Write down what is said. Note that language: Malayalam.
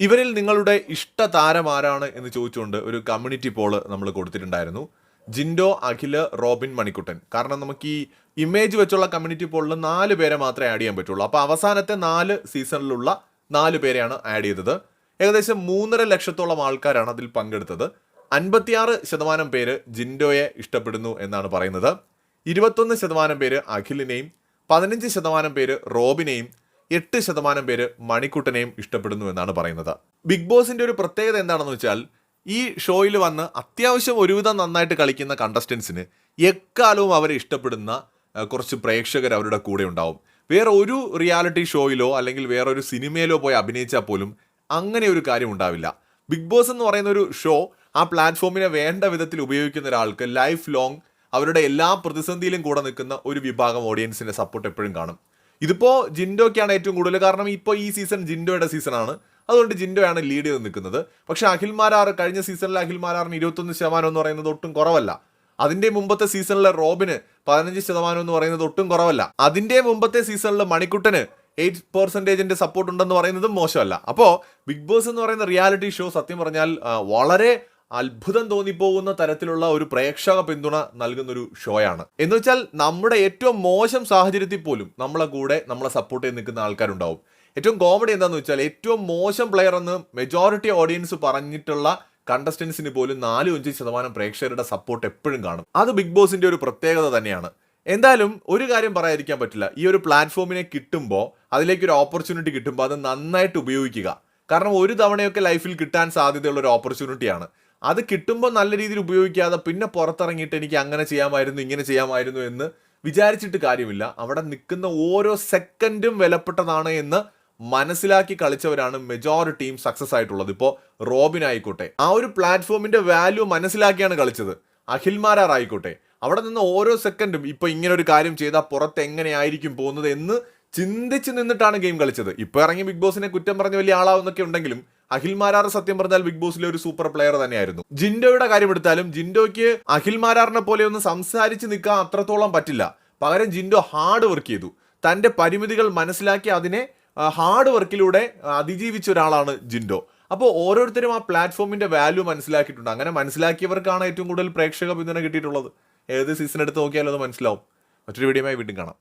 ഇവരിൽ നിങ്ങളുടെ ഇഷ്ട താരം ആരാണ് എന്ന് ചോദിച്ചുകൊണ്ട് ഒരു കമ്മ്യൂണിറ്റി പോൾ നമ്മൾ കൊടുത്തിട്ടുണ്ടായിരുന്നു. ജിൻഡോ അഖിൽ റോബിൻ മണിക്കുട്ടൻ. കാരണം നമുക്ക് ഈ ഇമേജ് വെച്ചുള്ള കമ്മ്യൂണിറ്റി പോളിൽ നാല് പേരെ മാത്രമേ ആഡ് ചെയ്യാൻ പറ്റുള്ളൂ. അപ്പോൾ അവസാനത്തെ നാല് സീസണിലുള്ള നാല് പേരെയാണ് ആഡ് ചെയ്തത്. ഏകദേശം മൂന്നര ലക്ഷത്തോളം ആൾക്കാരാണ് അതിൽ പങ്കെടുത്തത്. അൻപത്തിയാറ് ശതമാനം പേര് ജിൻഡോയെ ഇഷ്ടപ്പെടുന്നു എന്നാണ് പറയുന്നത്. ഇരുപത്തൊന്ന് ശതമാനം പേര് അഖിലിനെയും പതിനഞ്ച് ശതമാനം പേര് റോബിനെയും എട്ട് ശതമാനം പേര് മണിക്കുട്ടനെയും ഇഷ്ടപ്പെടുന്നു എന്നാണ് പറയുന്നത്. ബിഗ് ബോസിന്റെ ഒരു പ്രത്യേകത എന്താണെന്ന് വെച്ചാൽ ഈ ഷോയിൽ വന്ന് അത്യാവശ്യം ഒരുവിധം നന്നായിട്ട് കളിക്കുന്ന കണ്ടസ്റ്റൻസിന് എക്കാലവും അവരെ ഇഷ്ടപ്പെടുന്ന കുറച്ച് പ്രേക്ഷകർ അവരുടെ കൂടെ ഉണ്ടാവും. വേറെ ഒരു റിയാലിറ്റി ഷോയിലോ അല്ലെങ്കിൽ വേറെ ഒരു സിനിമയിലോ പോയി അഭിനയിച്ചാൽ പോലും അങ്ങനെ ഒരു കാര്യം ഉണ്ടാവില്ല. ബിഗ് ബോസ് എന്ന് പറയുന്ന ഒരു ഷോ ആ പ്ലാറ്റ്ഫോമിനെ വേണ്ട വിധത്തിൽ ഉപയോഗിക്കുന്ന ഒരാൾക്ക് ലൈഫ് ലോങ് അവരുടെ എല്ലാ പ്രതിസന്ധിയിലും കൂടെ നിൽക്കുന്ന ഒരു വിഭാഗം ഓഡിയൻസിന്റെ സപ്പോർട്ട് എപ്പോഴും കാണും. ഇതിപ്പോ ജിൻഡോയ്ക്കാണ് ഏറ്റവും കൂടുതൽ. കാരണം ഇപ്പോൾ ഈ സീസൺ ജിൻഡോയുടെ സീസണാണ് അതുകൊണ്ട് ജിൻഡോയാണ് ലീഡ് ചെയ്ത് നിൽക്കുന്നത്. പക്ഷേ അഖിൽ മാരാർ കഴിഞ്ഞ സീസണിൽ അഖിൽ മാരാറിന് ഇരുപത്തൊന്ന് ശതമാനം എന്ന് പറയുന്നത് ഒട്ടും കുറവല്ല. അതിന്റെ മുമ്പത്തെ സീസണിലെ റോബിന് പതിനഞ്ച് ശതമാനം എന്ന് പറയുന്നത് ഒട്ടും കുറവല്ല. അതിന്റെ മുമ്പത്തെ സീസണിൽ മണിക്കുട്ടന് എയ്റ്റ് പെർസെന്റേജിന്റെ സപ്പോർട്ട് ഉണ്ടെന്ന് പറയുന്നതും മോശമല്ല. അപ്പോൾ ബിഗ് ബോസ് എന്ന് പറയുന്ന റിയാലിറ്റി ഷോ സത്യം പറഞ്ഞാൽ വളരെ അത്ഭുതം തോന്നിപ്പോകുന്ന തരത്തിലുള്ള ഒരു പ്രേക്ഷക പിന്തുണ നൽകുന്ന ഒരു ഷോയാണ്. എന്ന് വെച്ചാൽ നമ്മുടെ ഏറ്റവും മോശം സാഹചര്യത്തിൽ പോലും നമ്മളെ കൂടെ നമ്മളെ സപ്പോർട്ട് ചെയ്ത് നിൽക്കുന്ന ആൾക്കാരുണ്ടാവും. ഏറ്റവും കോമഡി എന്താണെന്ന് വെച്ചാൽ ഏറ്റവും മോശം പ്ലെയർ എന്ന് മെജോറിറ്റി ഓഡിയൻസ് പറഞ്ഞിട്ടുള്ള കണ്ടസ്റ്റൻസിന് പോലും നാലും അഞ്ച് ശതമാനം പ്രേക്ഷകരുടെ സപ്പോർട്ട് എപ്പോഴും കാണും. അത് ബിഗ് ബോസിന്റെ ഒരു പ്രത്യേകത തന്നെയാണ്. എന്തായാലും ഒരു കാര്യം പറയാതിരിക്കാൻ പറ്റില്ല. ഈ ഒരു പ്ലാറ്റ്ഫോമിനെ കിട്ടുമ്പോൾ അതിലേക്ക് ഒരു ഓപ്പർച്യൂണിറ്റി കിട്ടുമ്പോൾ അത് നന്നായിട്ട് ഉപയോഗിക്കുക. കാരണം ഒരു തവണയൊക്കെ ലൈഫിൽ കിട്ടാൻ സാധ്യതയുള്ള ഒരു ഓപ്പർച്യൂണിറ്റിയാണ് അത് കിട്ടുമ്പോൾ നല്ല രീതിയിൽ ഉപയോഗിക്കാതെ പിന്നെ പുറത്തിറങ്ങിയിട്ട് എനിക്ക് അങ്ങനെ ചെയ്യാമായിരുന്നു ഇങ്ങനെ ചെയ്യാമായിരുന്നു എന്ന് വിചാരിച്ചിട്ട് കാര്യമില്ല. അവിടെ നിൽക്കുന്ന ഓരോ സെക്കൻഡും വിലപ്പെട്ടതാണ് എന്ന് മനസ്സിലാക്കി കളിച്ചവരാണ് മെജോറിറ്റിയും സക്സസ് ആയിട്ടുള്ളത്. ഇപ്പോൾ റോബിൻ ആയിക്കോട്ടെ. ആ ഒരു പ്ലാറ്റ്ഫോമിന്റെ വാല്യൂ മനസ്സിലാക്കിയാണ് കളിച്ചത്. അഖിൽമാരാർ ആയിക്കോട്ടെ. അവിടെ നിന്ന് ഓരോ സെക്കൻഡും ഇപ്പോൾ ഇങ്ങനെ ഒരു കാര്യം ചെയ്താൽ പുറത്ത് എങ്ങനെയായിരിക്കും പോകുന്നത് എന്ന് ചിന്തിച്ച് നിന്നിട്ടാണ് ഗെയിം കളിച്ചത്. ഇപ്പോൾ ഇറങ്ങി ബിഗ് ബോസിനെ കുറ്റം പറഞ്ഞ് വലിയ ആളാവുന്നൊക്കെ ഉണ്ടെങ്കിലും അഖിൽമാരാർ സത്യം പറഞ്ഞാൽ ബിഗ് ബോസിലെ ഒരു സൂപ്പർ പ്ലെയർ തന്നെയായിരുന്നു. ജിൻഡോയുടെ കാര്യം എടുത്താലും ജിൻഡോയ്ക്ക് അഖിൽമാരാറിനെ പോലെ ഒന്ന് സംസാരിച്ച് നിൽക്കാൻ അത്രത്തോളം പറ്റില്ല. പകരം ജിൻഡോ ഹാർഡ് വർക്ക് ചെയ്തു. തന്റെ പരിമിതികൾ മനസ്സിലാക്കി അതിനെ ഹാർഡ് വർക്കിലൂടെ അതിജീവിച്ച ഒരാളാണ് ജിൻഡോ. അപ്പോൾ ഓരോരുത്തരും ആ പ്ലാറ്റ്ഫോമിന്റെ വാല്യൂ മനസ്സിലാക്കിയിട്ടുണ്ട്. അങ്ങനെ മനസ്സിലാക്കിയവർക്കാണ് ഏറ്റവും കൂടുതൽ പ്രേക്ഷക പിന്തുണ കിട്ടിയിട്ടുള്ളത്. ഏത് സീസൺ എടുത്ത് നോക്കിയാലും അത് മനസ്സിലാവും. മറ്റൊരു വീഡിയോയുമായി വീണ്ടും കാണാം.